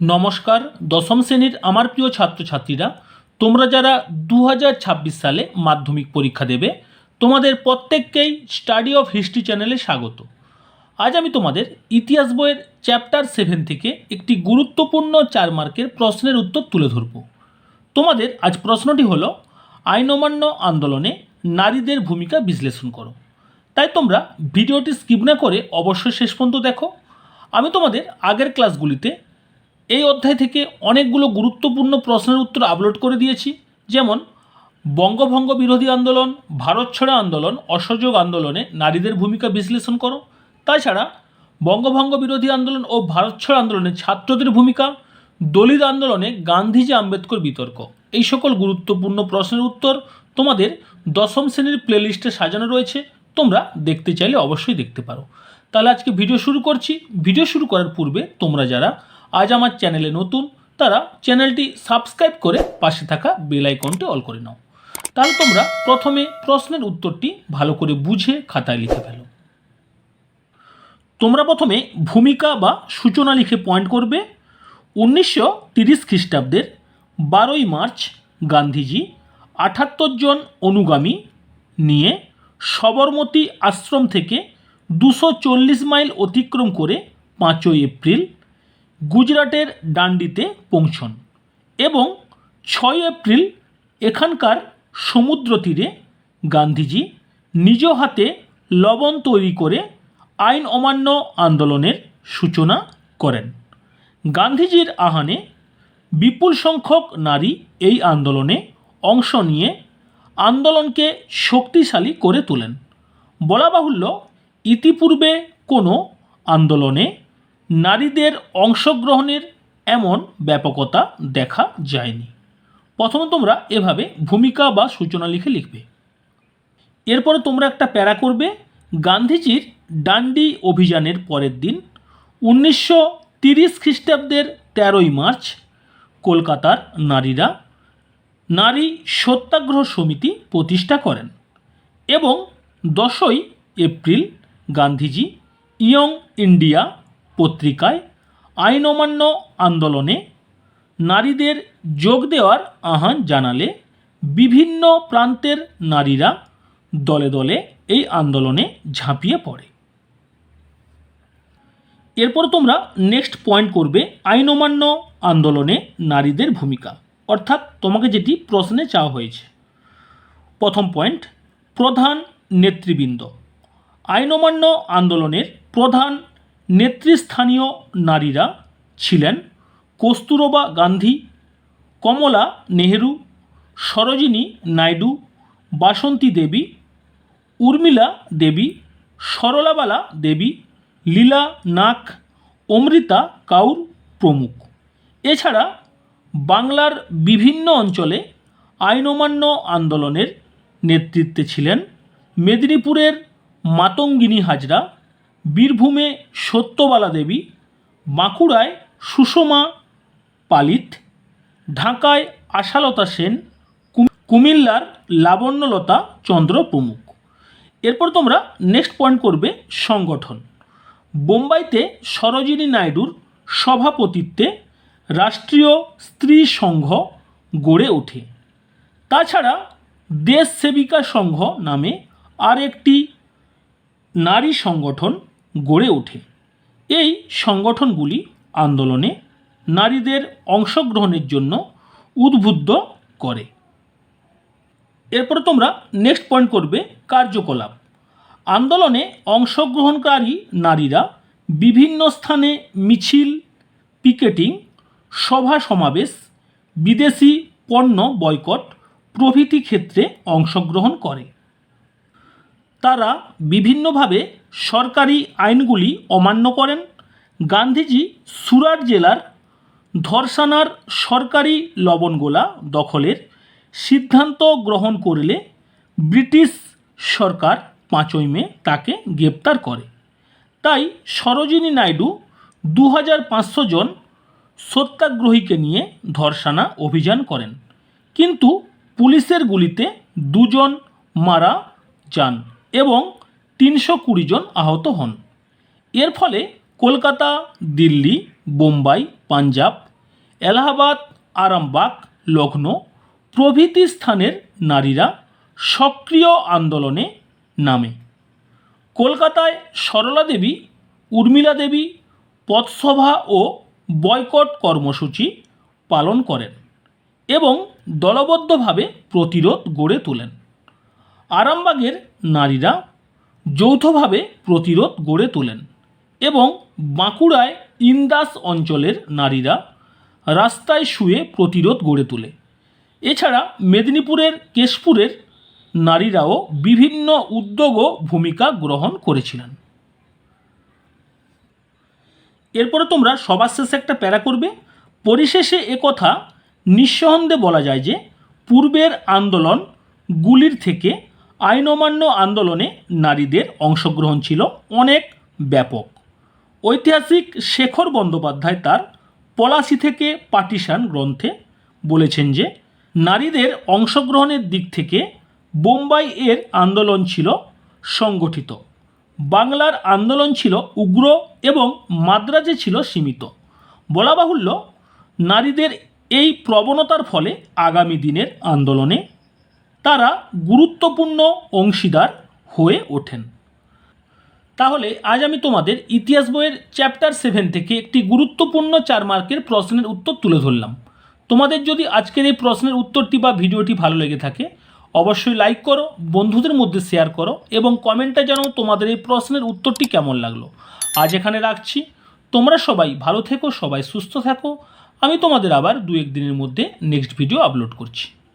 নমস্কার, দশম শ্রেণির আমার প্রিয় ছাত্রছাত্রীরা, তোমরা যারা দু হাজার ছাব্বিশ সালে মাধ্যমিক পরীক্ষা দেবে, তোমাদের প্রত্যেককেই স্টাডি অফ হিস্ট্রি চ্যানেলে স্বাগত। আজ আমি তোমাদের ইতিহাস বইয়ের চ্যাপ্টার সেভেন থেকে একটি গুরুত্বপূর্ণ চার মার্কের প্রশ্নের উত্তর তুলে ধরব। তোমাদের আজ প্রশ্নটি হল আইন অমান্য আন্দোলনে নারীদের ভূমিকা বিশ্লেষণ করো। তাই তোমরা ভিডিওটি স্কিপ না করে অবশ্যই শেষ পর্যন্ত দেখো। আমি তোমাদের আগের ক্লাসগুলিতে এই অধ্যায় থেকে অনেকগুলো গুরুত্বপূর্ণ প্রশ্নের উত্তর আপলোড করে দিয়েছি। যেমন, বঙ্গভঙ্গ বিরোধী আন্দোলন, ভারত ছাড়া আন্দোলন, অসহযোগ আন্দোলনে নারীদের ভূমিকা বিশ্লেষণ করো। তাছাড়া, বঙ্গভঙ্গ বিরোধী আন্দোলন ও ভারত ছাড়া আন্দোলনে ছাত্রদের ভূমিকা, দলিত আন্দোলনে গান্ধীজি আম্বেদকর বিতর্ক। এই সকল গুরুত্বপূর্ণ প্রশ্নের উত্তর তোমাদের দশম শ্রেণির প্লেলিস্টে সাজানো রয়েছে। তোমরা দেখতে চাইলে অবশ্যই দেখতে পারো। তাহলে আজকে ভিডিও শুরু করছি। ভিডিও শুরু করার পূর্বে তোমরা যারা আজ আমার চ্যানেলে নতুন, তারা চ্যানেলটি সাবস্ক্রাইব করে পাশে থাকা বেল আইকনটি অল করে নাও। তাহলে তোমরা প্রথমে প্রশ্নের উত্তরটি ভালো করে বুঝে খাতায় লিখে ফেলো। তোমরা প্রথমে ভূমিকা বা সূচনা লিখে পয়েন্ট করবে। উনিশশো তিরিশ খ্রিস্টাব্দের বারোই মার্চ গান্ধীজি আটাত্তর জন অনুগামী নিয়ে সবরমতী আশ্রম থেকে দুশো চল্লিশ মাইল অতিক্রম করে পাঁচই এপ্রিল গুজরাটের ডান্ডিতে পৌঁছন এবং ছয় এপ্রিল এখানকার সমুদ্র তীরে গান্ধীজি নিজ হাতে লবণ তৈরি করে আইন অমান্য আন্দোলনের সূচনা করেন। গান্ধীজির আহ্বানে বিপুল সংখ্যক নারী এই আন্দোলনে অংশ নিয়ে আন্দোলনকে শক্তিশালী করে তোলেন। বলা বাহুল্য, ইতিপূর্বে কোনো আন্দোলনে নারীদের অংশগ্রহণের এমন ব্যাপকতা দেখা যায়নি। প্রথমে তোমরা এভাবে ভূমিকা বা সূচনা লিখে লিখবে। এরপরে তোমরা একটা প্যারা করবে। গান্ধীজির ডান্ডি অভিযানের পরের দিন, উনিশশো তিরিশ খ্রিস্টাব্দের তেরোই মার্চ, কলকাতার নারীরা নারী সত্যাগ্রহ সমিতি প্রতিষ্ঠা করেন এবং দশই এপ্রিল গান্ধীজি ইয়ং ইন্ডিয়া পত্রিকায় আইন অমান্য আন্দোলনে নারীদের যোগ দেওয়ার আহ্বান জানালে বিভিন্ন প্রান্তের নারীরা দলে দলে এই আন্দোলনে ঝাঁপিয়ে পড়ে। এরপর তোমরা নেক্সট পয়েন্ট করবে আইন অমান্য আন্দোলনে নারীদের ভূমিকা। অর্থাৎ তোমাকে যেটি প্রশ্নে চাওয়া হয়েছে। প্রথম পয়েন্ট প্রধান নেতৃবৃন্দ। আইন অমান্য আন্দোলনের প্রধান নেতৃস্থানীয় নারীরা ছিলেন কস্তুরবা গান্ধী, কমলা নেহেরু, সরোজিনী নাইডু, বাসন্তী দেবী, উর্মিলা দেবী, সরলাবালা দেবী, লীলা নাক অমৃতা কাউর প্রমুখ। এছাড়া বাংলার বিভিন্ন অঞ্চলে আইন অমান্য আন্দোলনের নেতৃত্বে ছিলেন মেদিনীপুরের মাতঙ্গিনী হাজরা বীরভূমে সত্যবালা দেবী বাঁকুড়ায় সুষমা পালিত, ঢাকায় আশালতা সেন কুমিল্লার লাবণ্যলতা চন্দ্র প্রমুখ। এরপর তোমরা নেক্সট পয়েন্ট করবে সংগঠন। বোম্বাইতে সরোজিনী নাইডুর সভাপতিত্বে রাষ্ট্রীয় স্ত্রী সংঘ গড়ে ওঠে। তাছাড়া দেশ সেবিকা সংঘ নামে আর একটি নারী সংগঠন গড়ে ওঠে। এই সংগঠনগুলি আন্দোলনে নারীদের অংশগ্রহণের জন্য উদ্বুদ্ধ করে। এরপরে তোমরা নেক্সট পয়েন্ট করবে কার্যকলাপ। আন্দোলনে অংশগ্রহণকারী নারীরা বিভিন্ন স্থানে মিছিল, পিকেটিং, সভা সমাবেশ, বিদেশি পণ্য বয়কট প্রভৃতি ক্ষেত্রে অংশগ্রহণ করে। তারা বিভিন্নভাবে সরকারি আইনগুলি অমান্য করেন। গান্ধীজি সুরাট জেলার ধর্ষানার সরকারি লবণগোলা দখলের সিদ্ধান্ত গ্রহণ করলে ব্রিটিশ সরকার পাঁচই মে তাকে গ্রেপ্তার করে। তাই সরোজিনী নাইডু দু হাজার পাঁচশো জন সত্যাগ্রহীকে নিয়ে ধর্ষানা অভিযান করেন। কিন্তু পুলিশের গুলিতে দুজন মারা যান। এবং তিনশো কুড়ি জন আহত হন। এর ফলে কলকাতা, দিল্লি, বোম্বাই, পাঞ্জাব, এলাহাবাদ, আরামবাগ লখনৌ প্রভৃতি স্থানের নারীরা সক্রিয় আন্দোলনে নামে। কলকাতায় সরলা দেবী, উর্মিলা দেবী, পথসভা ও বয়কট কর্মসূচি পালন করেন এবং দলবদ্ধভাবে প্রতিরোধ গড়ে তোলেন। আরামবাগের নারীরা যৌথভাবে প্রতিরোধ গড়ে তোলেন এবং বাঁকুড়ায় ইন্দাস অঞ্চলের নারীরা রাস্তায় শুয়ে প্রতিরোধ গড়ে তোলে। এছাড়া মেদিনীপুরের কেশপুরের নারীরাও বিভিন্ন উদ্যোগ ও ভূমিকা গ্রহণ করেছিলেন। এরপরে তোমরা সবার শেষে একটা প্যারা করবে। পরিশেষে একথা নিঃসন্দেহে বলা যায় যে, পূর্বের আন্দোলন গুলির থেকে আইন অমান্য আন্দোলনে নারীদের অংশগ্রহণ ছিল অনেক ব্যাপক। ঐতিহাসিক শেখর বন্দ্যোপাধ্যায় তার পলাশি থেকে পাটিশান গ্রন্থে বলেছেন যে, নারীদের অংশগ্রহণের দিক থেকে বোম্বাই এর আন্দোলন ছিল সংগঠিত। বাংলার আন্দোলন ছিল উগ্র এবং মাদ্রাজে ছিল সীমিত। বলা বাহুল্য, নারীদের এই প্রবণতার ফলে আগামী দিনের আন্দোলনে তারা গুরুত্বপূর্ণ অংশীদার হয়ে ওঠেন। তাহলে আজ আমি তোমাদের ইতিহাস বইয়ের চ্যাপ্টার সেভেন থেকে একটি গুরুত্বপূর্ণ চার মার্কের প্রশ্নের উত্তর তুলে ধরলাম। তোমাদের যদি আজকের এই প্রশ্নের উত্তরটি বা ভিডিওটি ভালো লেগে থাকে, অবশ্যই লাইক করো, বন্ধুদের মধ্যে শেয়ার করো এবং কমেন্টে জানাও তোমাদের এই প্রশ্নের উত্তরটি কেমন লাগল। আজ এখানে রাখছি। তোমরা সবাই ভালো থেকো, সবাই সুস্থ থাকো। আমি তোমাদের আবার দু এক দিনের মধ্যে নেক্সট ভিডিও আপলোড করছি।